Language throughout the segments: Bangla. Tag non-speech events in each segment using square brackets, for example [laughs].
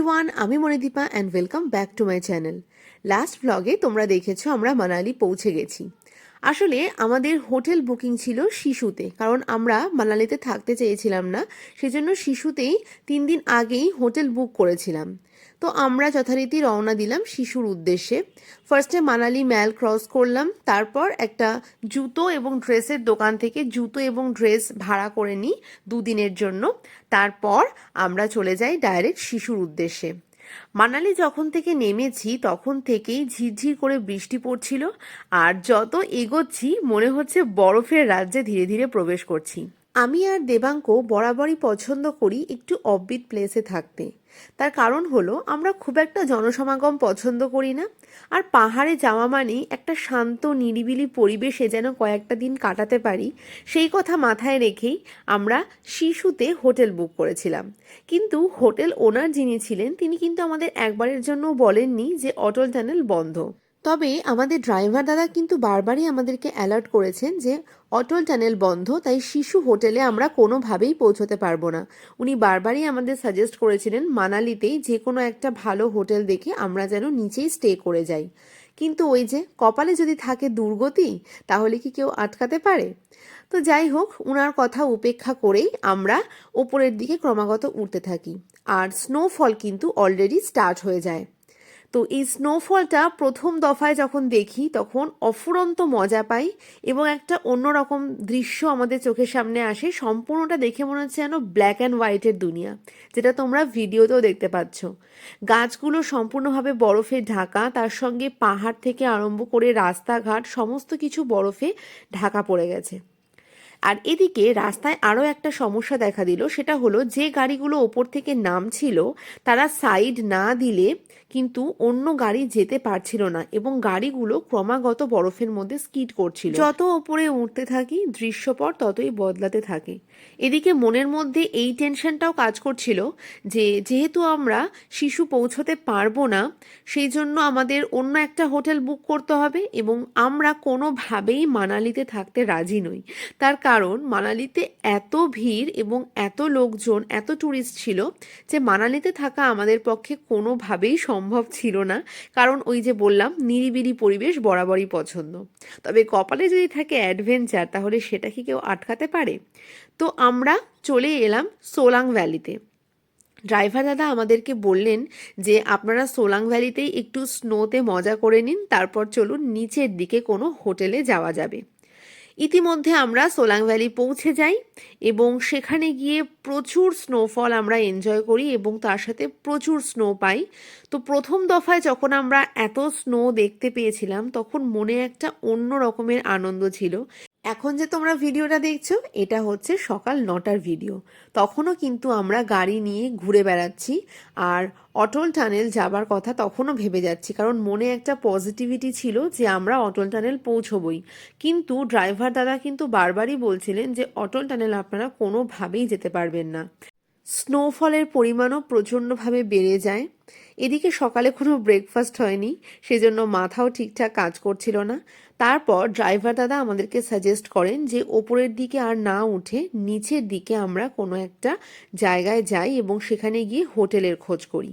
এভরিওয়ান আমি Manidipa and welcome back to my channel last ব্লগে তোমরা দেখেছ আমরা মানালি পৌঁছে গেছি। আসলে আমাদের হোটেল বুকিং ছিল শিশুতে, কারণ আমরা মানালিতে থাকতে চেয়েছিলাম না, সেজন্য শিশুতেই তিন দিন আগেই হোটেল বুক করেছিলাম। তো আমরা যথারীতি রওনা দিলাম শিশুর উদ্দেশ্যে। ফার্স্টে মানালি ম্যাল ক্রস করলাম, তারপর একটা জুতো এবং ড্রেসের দোকান থেকে জুতো এবং ড্রেস ভাড়া করে নিই দুদিনের জন্য। তারপর আমরা চলে যাই ডাইরেক্ট শিশুর উদ্দেশ্যে। মানালি যখন থেকে নেমেছি, তখন থেকেই ঝিরঝির করে বৃষ্টি পড়ছিল, আর যত এগোচ্ছি, মনে হচ্ছে বরফের রাজ্যে ধীরে ধীরে প্রবেশ করছি। আমি আর দেবাঙ্ক বরাবরই পছন্দ করি একটু অফবিট প্লেসে থাকতে। তার কারণ হলো, আমরা খুব একটা জনসমাগম পছন্দ করি না। আর পাহাড়ে যাওয়া মানেই একটা শান্ত, নিরিবিলি পরিবেশে যেন কয়েকটা দিন কাটাতে পারি, সেই কথা মাথায় রেখেই আমরা শিশুতে হোটেল বুক করেছিলাম। কিন্তু হোটেল ওনার যিনি ছিলেন, তিনি কিন্তু আমাদের একবারের জন্য বলেননি যে অটল টানেল বন্ধ। তবে আমাদের ড্রাইভার দাদা কিন্তু বারবারই আমাদেরকে অ্যালার্ট করেছেন যে অটল টানেল বন্ধ, তাই শিশু হোটেলে আমরা কোনোভাবেই পৌঁছতে পারব না। উনি বারবারই আমাদের সাজেস্ট করেছিলেন মানালিতেই যে কোনো একটা ভালো হোটেল দেখে আমরা যেন নিচেই স্টে করে যাই। কিন্তু ওই যে কপালে যদি থাকে দুর্গতি, তাহলে কি কেউ আটকাতে পারে? তো যাই হোক, উনার কথা উপেক্ষা করেই আমরা ওপরের দিকে ক্রমাগত উঠতে থাকি। আর স্নোফল কিন্তু অলরেডি স্টার্ট হয়ে যায়। তো এই স্নোফলটা প্রথম দফায় যখন দেখি, তখন অফুরন্ত মজা পাই এবং একটা অন্যরকম দৃশ্য আমাদের চোখের সামনে আসে। সম্পূর্ণটা দেখে মনে হচ্ছে যেন ব্ল্যাক অ্যান্ড হোয়াইটের দুনিয়া, যেটা তোমরা ভিডিওতেও দেখতে পাচ্ছ। গাছগুলো সম্পূর্ণভাবে বরফে ঢাকা, তার সঙ্গে পাহাড় থেকে আরম্ভ করে রাস্তাঘাট, সমস্ত কিছু বরফে ঢাকা পড়ে গেছে। আর এদিকে রাস্তায় আরও একটা সমস্যা দেখা দিল, সেটা হলো যে গাড়িগুলো ওপর থেকে নামছিল, তারা সাইড না দিলে কিন্তু অন্য গাড়ি যেতে পারছিল না এবং গাড়িগুলো ক্রমাগত বরফের মধ্যে স্কিড করছিল। যত ওপরে উঠতে থাকি, দৃশ্যপট ততই বদলাতে থাকে। এদিকে মনের মধ্যে এই টেনশনটাও কাজ করছিল যে যেহেতু আমরা শিশু পৌঁছতে পারব না, সেই জন্য আমাদের অন্য একটা হোটেল বুক করতে হবে এবং আমরা কোনোভাবেই মানালিতে থাকতে রাজি নই। তার কারণ মানালিতে এত ভিড় এবং এত লোকজন, এত ট্যুরিস্ট ছিল যে মানালিতে থাকা আমাদের পক্ষে কোনোভাবেই সম্ভব ছিল না। কারণ ওই যে বললাম, নিরিবিলি পরিবেশ বরাবরই পছন্দ। তবে কপালে যদি থাকে অ্যাডভেঞ্চার, তাহলে সেটা কি কেউ আটকাতে পারে? তো আমরা চলে এলাম সোলাং ভ্যালিতে। ড্রাইভার দাদা আমাদেরকে বললেন যে, আপনারা সোলাং ভ্যালিতেই একটু স্নোতে মজা করে নিন, তারপর চলুন নিচের দিকে কোনো হোটেলে যাওয়া যাবে। ইতিমধ্যে আমরা সোলাং ভ্যালি পৌঁছে যাই এবং সেখানে গিয়ে প্রচুর স্নোফল আমরা এনজয় করি এবং তার সাথে প্রচুর স্নো পাই। তো প্রথম দফায় যখন আমরা এত স্নো দেখতে পেয়েছিলাম, তখন মনে একটা অন্য রকমের আনন্দ ছিল। এখন যে তোমরা ভিডিওটা দেখছ, এটা হচ্ছে সকাল নটার ভিডিও। তখনও কিন্তু আমরা গাড়ি নিয়ে ঘুরে বেড়াচ্ছি আর অটল টানেল যাবার কথা তখনও ভেবে যাচ্ছি, কারণ মনে একটা পজিটিভিটি ছিল যে আমরা অটল টানেল পৌঁছবই। কিন্তু ড্রাইভার দাদা কিন্তু বারবারই বলছিলেন যে অটল টানেল আপনারা কোনোভাবেই যেতে পারবেন না। স্নোফলের পরিমাণও প্রচণ্ডভাবে বেড়ে যায়। এদিকে সকালে কোনো ব্রেকফাস্ট হয়নি, সেজন্য মাথাও ঠিকঠাক কাজ করছিল না। তারপর ড্রাইভার দাদা আমাদেরকে সাজেস্ট করেন যে ওপরের দিকে আর না উঠে নিচের দিকে আমরা কোনো একটা জায়গায় যাই এবং সেখানে গিয়ে হোটেলের খোঁজ করি।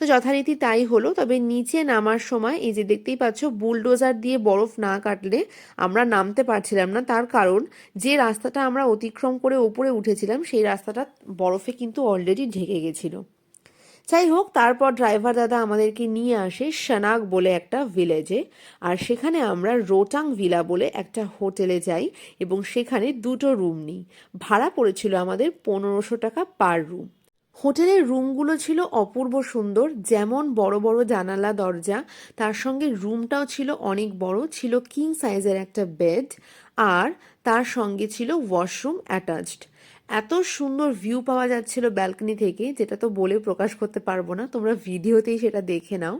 তো যথারীতি তাই হলো, তবে নিচে নামার সময় এই যে দেখতেই পাচ্ছ বুলডোজার দিয়ে বরফ না কাটলে আমরা নামতে পারছিলাম না। তার কারণ যে রাস্তাটা আমরা অতিক্রম করে উপরে উঠেছিলাম, সেই রাস্তাটা বরফে কিন্তু অলরেডি ঢেকে গেছিল। যাই হোক তারপর ড্রাইভার দাদা আমাদেরকে নিয়ে আসে শানাক বলে একটা ভিলেজে আর সেখানে আমরা রোটাং ভিলা বলে একটা হোটেলে যাই এবং সেখানে দুটো রুম নিই। ভাড়া পড়েছিল আমাদের পনেরোশো টাকা পার রুম হোটেলের রুমগুলো ছিল অপূর্ব সুন্দর, যেমন বড় বড় জানালা দরজা, তার সঙ্গে রুমটাও ছিল অনেক বড়, ছিল কিং সাইজের একটা বেড আর তার সঙ্গে ছিল ওয়াশরুম অ্যাটাচড এত সুন্দর ভিউ পাওয়া যাচ্ছিল ব্যালকনি থেকে, যেটা তো বলে প্রকাশ করতে পারব না, তোমরা ভিডিওতেই সেটা দেখে নাও।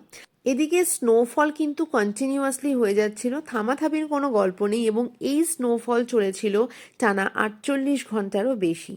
এদিকে স্নোফল কিন্তু কন্টিনিউয়াসলি হয়ে যাচ্ছিল, থামাথামির কোনো গল্প নেই এবং এই স্নোফল চলেছিল টানা আটচল্লিশ ঘন্টারও বেশি।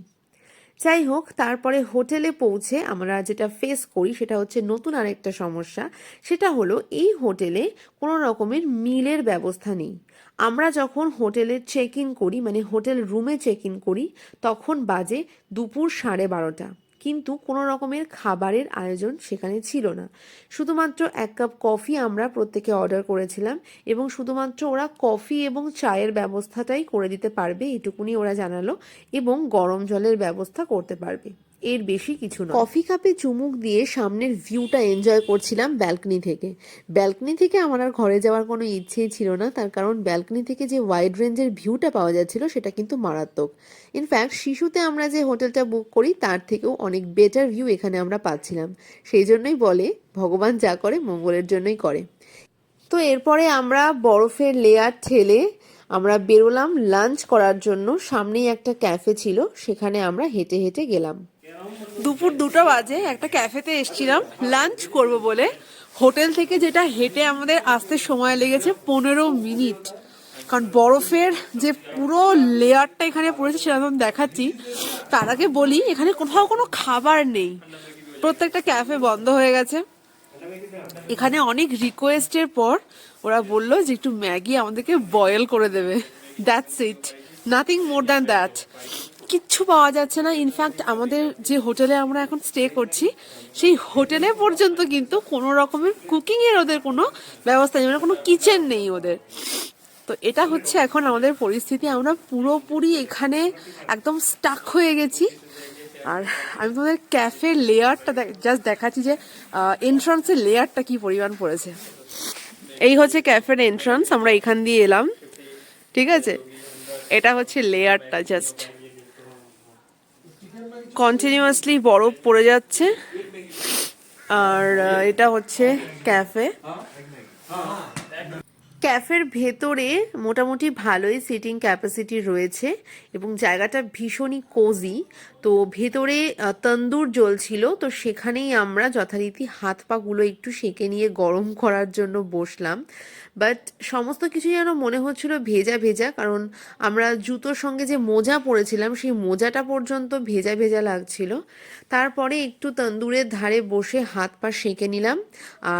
যাই হোক তারপরে হোটেলে পৌঁছে আমরা যেটা ফেস করি সেটা হচ্ছে নতুন আরেকটা সমস্যা। সেটা হলো এই হোটেলে কোনো রকমের মিলের ব্যবস্থা নেই। আমরা যখন হোটেলে চেক ইন করি মানে হোটেল রুমে চেক ইন করি, তখন বাজে দুপুর সাড়ে বারোটা। কিন্তু কোনো রকমের খাবারের আয়োজন সেখানে ছিল না। শুধুমাত্র এক কাপ কফি আমরা প্রত্যেকে অর্ডার করেছিলাম এবং শুধুমাত্র ওরা কফি এবং চায়ের ব্যবস্থাটাই করে দিতে পারবে, এটুকুনি ওরা জানালো এবং গরম জলের ব্যবস্থা করতে পারবে। এর বেশি কিছু না কফি কাপে চুমুক দিয়ে সামনের ভিউটা এনজয় করছিলাম ব্যালকনি থেকে। ব্যালকনি থেকে আমার আর ঘরে যাওয়ার কোনো ইচ্ছেই ছিল না, তার কারণ ব্যালকনি থেকে যে ওয়াইড রেঞ্জের ভিউটা পাওয়া যাচ্ছিল সেটা কিন্তু মারাত্মক। ইনফ্যাক্ট শিশুতে আমরা যে হোটেলটা বুক করি, তার থেকেও অনেক বেটার ভিউ এখানে আমরা পাচ্ছিলাম। সেই জন্যই বলে, ভগবান যা করে, মঙ্গলের জন্যই করে। তো এরপরে আমরা বরফের লেয়ার ঠেলে আমরা বেরোলাম লাঞ্চ করার জন্য। সামনেই একটা ক্যাফে ছিল, সেখানে আমরা হেঁটে হেঁটে গেলাম। দুপুর দুটো বাজে, একটা ক্যাফেতে এসছিলাম। লাঞ্চ করব বলে। হোটেল থেকে যেটা হেঁটে আমাদের আসতে সময় লেগেছে পনেরো মিনিট। কারণ বরফের যে পুরো লেয়ারটা এখানে পড়েছে সেটা আমি দেখাচ্ছি। তার আগে বলি, এখানে কোথাও কোনো খাবার নেই। প্রত্যেকটা ক্যাফে বন্ধ হয়ে গেছে। এখানে অনেক রিকোয়েস্টের পর ওরা বলল যে একটু ম্যাগি আমাদেরকে বয়েল করে দেবে। That's it nothing more than that কিচ্ছু পাওয়া যাচ্ছে না। ইনফ্যাক্ট আমাদের যে হোটেলে আমরা এখন স্টে করছি, সেই হোটেলে পর্যন্ত কিন্তু কোনো রকমের কুকিংয়ের ওদের কোনো ব্যবস্থা নেই মানে কোনো কিচেন নেই ওদের। তো এটা হচ্ছে এখন আমাদের পরিস্থিতি। আমরা পুরোপুরি এখানে একদম স্টাক হয়ে গেছি। আর আমি তোমাদের ক্যাফে লেয়ারটা জাস্ট দেখাচ্ছি যে এন্ট্রান্সের লেয়ারটা কি পরিমাণ পড়েছে। এই হচ্ছে ক্যাফের এন্ট্রান্স আমরা এখান দিয়ে এলাম। ঠিক আছে? এটা হচ্ছে লেয়ারটা জাস্ট কন্টিনিউয়াসলি বরফ পড়ে যাচ্ছে। আর এটা হচ্ছে ক্যাফে ক্যাফের ভেতরে মোটামুটি ভালোই সিটিং ক্যাপাসিটি রয়েছে এবং জায়গাটা ভীষণই কোজি তো ভেতরে তন্দুর জ্বলছিল, তো সেখানেই আমরা যথারীতি হাত পাগুলো একটু সেঁকে নিয়ে গরম [laughs] করার জন্য বসলাম। বাট সমস্ত কিছু যেন মনে হচ্ছিল ভেজা ভেজা, কারণ আমরা জুতোর সঙ্গে যে মোজা পরেছিলাম, সেই মোজাটা পর্যন্ত ভেজা ভেজা লাগছিল। তারপরে একটু তন্দুরের ধারে বসে হাত পা সেঁকে নিলাম।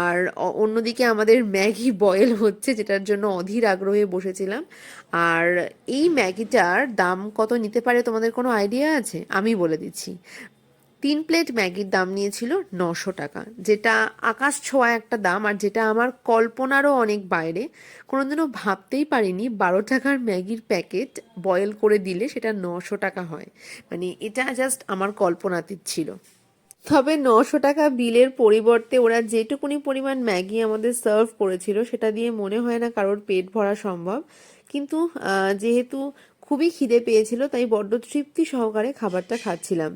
আর অন্যদিকে আমাদের ম্যাগি বয়েল হচ্ছে যেটার জন্য অধীর আগ্রহে বসেছিলাম। আর এই ম্যাগিটার দাম কত নিতে পারে তোমাদের কোনো আইডিয়া আছে? আমি বলে দিচ্ছি। তিন প্লেট ম্যাগির দাম নিয়েছিল নশো টাকা, যেটা আকাশ ছোঁয়া একটা দাম আর যেটা আমার কল্পনারও অনেক বাইরে। কোনোদিনও ভাবতেই পারিনি বারো টাকার ম্যাগির প্যাকেট বয়েল করে দিলে সেটা নশো টাকা হয়। মানে এটা জাস্ট আমার কল্পনাতীত ছিল। তবে নশো টাকা বিলের পরিবর্তে ওরা যেটুকুনি পরিমাণ ম্যাগি আমাদের সার্ভ করেছিল, সেটা দিয়ে মনে হয় না কারোর পেট ভরা সম্ভব। কিন্তু যেহেতু খুবই খিদে পেয়েছিল, তাই বড্ড তৃপ্তি সহকারে খাবারটা খাচ্ছিলাম।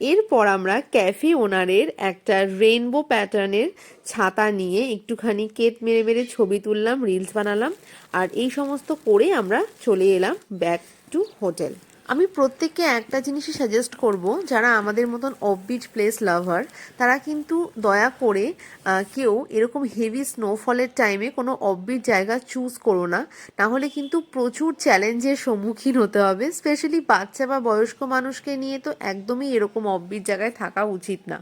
এরপর আমরা ক্যাফে ওনারের একটা রেইনবো প্যাটার্নের ছাতা নিয়ে একটুখানি কেট মেরে মেরে ছবি তুললাম, রিলস বানালাম, আর এই সমস্ত করে আমরা চলে এলাম ব্যাক টু হোটেল। আমি প্রত্যেককে একটা জিনিসই সাজেস্ট করব, যারা আমাদের মতন অফবিট প্লেস লাভার তারা কিন্তু দয়া করে কেউ এরকম হেভি স্নোফলের টাইমে কোনো অফবিট জায়গা চুজ করো না। না হলে কিন্তু প্রচুর চ্যালেঞ্জের সম্মুখীন হতে হবে স্পেশালি বাচ্চা বা বয়স্ক মানুষকে নিয়ে তো একদমই এরকম অফবিট জায়গায় থাকা উচিত না।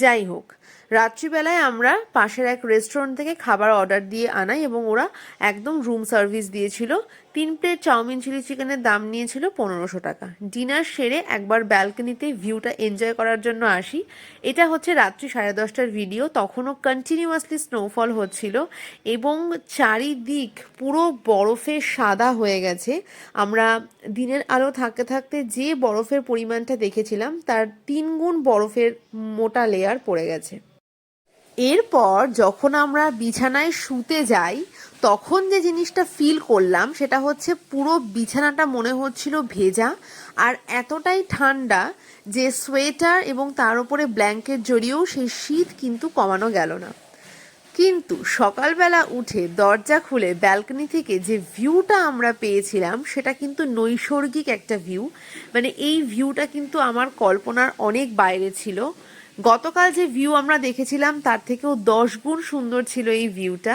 যাই হোক রাত্রিবেলায় আমরা পাশের এক রেস্টুরেন্ট থেকে খাবার অর্ডার দিয়ে আনাই এবং ওরা একদম রুম সার্ভিস দিয়েছিল। তিন প্লেট চাউমিন চিলি চিকেনের দাম নিয়েছিল পনেরোশো টাকা। ডিনার সেরে একবার ব্যালকনিতে ভিউটা এনজয় করার জন্য আসি। এটা হচ্ছে রাত্রি সাড়ে দশটার ভিডিও তখনও কন্টিনিউয়াসলি স্নোফল হচ্ছিল এবং চারিদিক পুরো বরফে সাদা হয়ে গেছে। আমরা দিনের আলো থাকতে থাকতে যে বরফের পরিমাণটা দেখেছিলাম, তার তিন গুণ বরফের মোটা লেয়ার পড়ে গেছে। এরপর যখন আমরা বিছানায় শুতে যাই, তখন যে জিনিসটা ফিল করলাম সেটা হচ্ছে পুরো বিছানাটা মনে হচ্ছিল ভেজা আর এতটাই ঠান্ডা যে সোয়েটার এবং তার উপরে ব্ল্যাঙ্কেট জড়িয়েও সেই শীত কিন্তু কমানো গেল না। কিন্তু সকালবেলা উঠে দরজা খুলে ব্যালকনি থেকে যে ভিউটা আমরা পেয়েছিলাম, সেটা কিন্তু নৈসর্গিক একটা ভিউ মানে এই ভিউটা কিন্তু আমার কল্পনার অনেক বাইরে ছিল। গতকাল যে ভিউ আমরা দেখেছিলাম, তার থেকেও দশ গুণ সুন্দর ছিল এই ভিউটা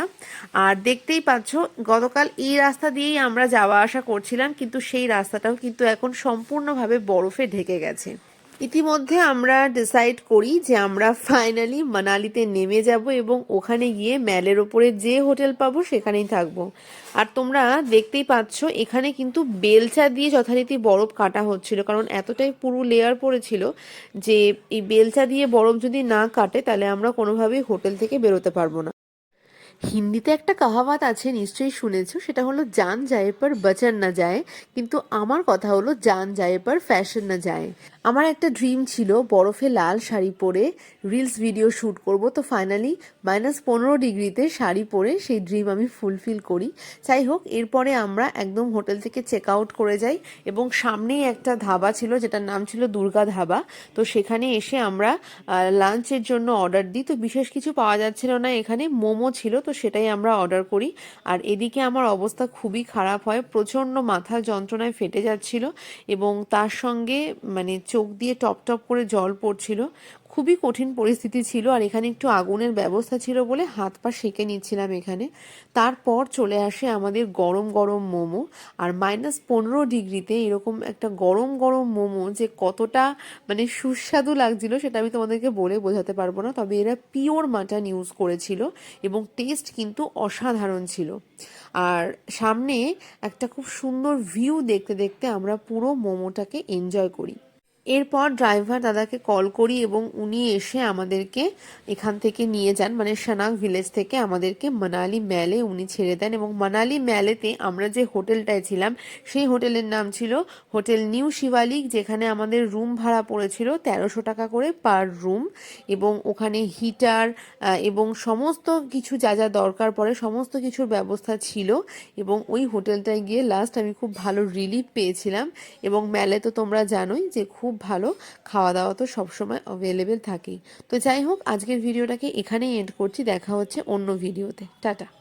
আর দেখতেই পাচ্ছ, গতকাল এই রাস্তা দিয়েই আমরা যাওয়া আসা করছিলাম, কিন্তু সেই রাস্তাটাও কিন্তু এখন সম্পূর্ণভাবে বরফে ঢেকে গেছে। ইতিমধ্যে আমরা ডিসাইড করি যে আমরা ফাইনালি মানালিতে নেমে যাব এবং ওখানে গিয়ে ম্যালের ওপরে যে হোটেল পাবো সেখানেই থাকব। আর তোমরা দেখতেই পাচ্ছ, এখানে কিন্তু বেলচা দিয়ে যথারীতি বরফ কাটা হচ্ছিল, কারণ এতটাই পুরো লেয়ার পড়েছিল যে এই বেলচা দিয়ে বরফ যদি না কাটে, তাহলে আমরা কোনোভাবেই হোটেল থেকে বেরোতে পারব না। হিন্দিতে একটা কাহাওয়াত আছে, নিশ্চয়ই শুনেছো, সেটা হলো, জান যায় পর বচন না যায়। কিন্তু আমার কথা হলো, জান যায় পর ফ্যাশন না যায়। আমার একটা ড্রিম ছিল, বরফে লাল শাড়ি পরে রিলস ভিডিও শ্যুট করব, তো ফাইনালি মাইনাস পনেরো ডিগ্রিতে শাড়ি পরে সেই ড্রিম আমি ফুলফিল করি। যাই হোক, এরপরে আমরা একদম হোটেল থেকে চেক আউট করে যাই এবং সামনেই একটা ধাবা ছিল, যেটার নাম ছিল দুর্গা ধাবা। তো সেখানে এসে আমরা লাঞ্চের জন্য অর্ডার দিই। তো বিশেষ কিছু পাওয়া যাচ্ছিল না, এখানে মোমো ছিল তো সেটাই আমরা অর্ডার করি। আর এদিকে আমার অবস্থা খুবই খারাপ হয়। প্রচণ্ড মাথা যন্ত্রণায় ফেটে যাচ্ছিল এবং তার সঙ্গে মানে চোখ দিয়ে টপ টপ করে জল পড়ছিল। খুবই কঠিন পরিস্থিতি ছিল আর এখানে একটু আগুনের ব্যবস্থা ছিল বলে হাত পা সেঁকে নিচ্ছিলাম এখানে। তারপর চলে আসে আমাদের গরম গরম মোমো আর মাইনাস পনেরো ডিগ্রিতে এরকম একটা গরম গরম মোমো যে কতটা মানে সুস্বাদু লাগছিল সেটা আমি তোমাদেরকে বলে বোঝাতে পারব না, তবে এরা পিওর মাটন ইউজ করেছিল এবং টেস্ট কিন্তু অসাধারণ ছিল। আর সামনে একটা খুব সুন্দর ভিউ দেখতে দেখতে আমরা পুরো মোমোটাকে এনজয় করি। এরপর ড্রাইভার দাদাকে কল করি এবং উনি এসে আমাদেরকে এখান থেকে নিয়ে যান। মানে সানাক ভিলেজ থেকে আমাদেরকে মানালি ম্যালে উনি ছেড়ে দেন এবং মানালি ম্যালেতে আমরা যে হোটেলটায় ছিলাম, সেই হোটেলের নাম ছিল হোটেল নিউ শিবালিক যেখানে আমাদের রুম ভাড়া পড়েছিল তেরোশো টাকা করে পার রুম এবং ওখানে হিটার এবং সমস্ত কিছু যা যা দরকার পড়ে, সমস্ত কিছুর ব্যবস্থা ছিল এবং ওই হোটেলটায় গিয়ে লাস্ট আমি খুব ভালো রিলিফ পেয়েছিলাম এবং ম্যালে তো তোমরা জানোই যে খুব ভালো খাওয়া দাওয়া তো সবসময় অ্যাভেলেবেল থাকেই। তো যাই হোক, আজকের ভিডিওটাকে এখানেই এন্ড করছি। দেখা হচ্ছে অন্য ভিডিওতে। টাটা।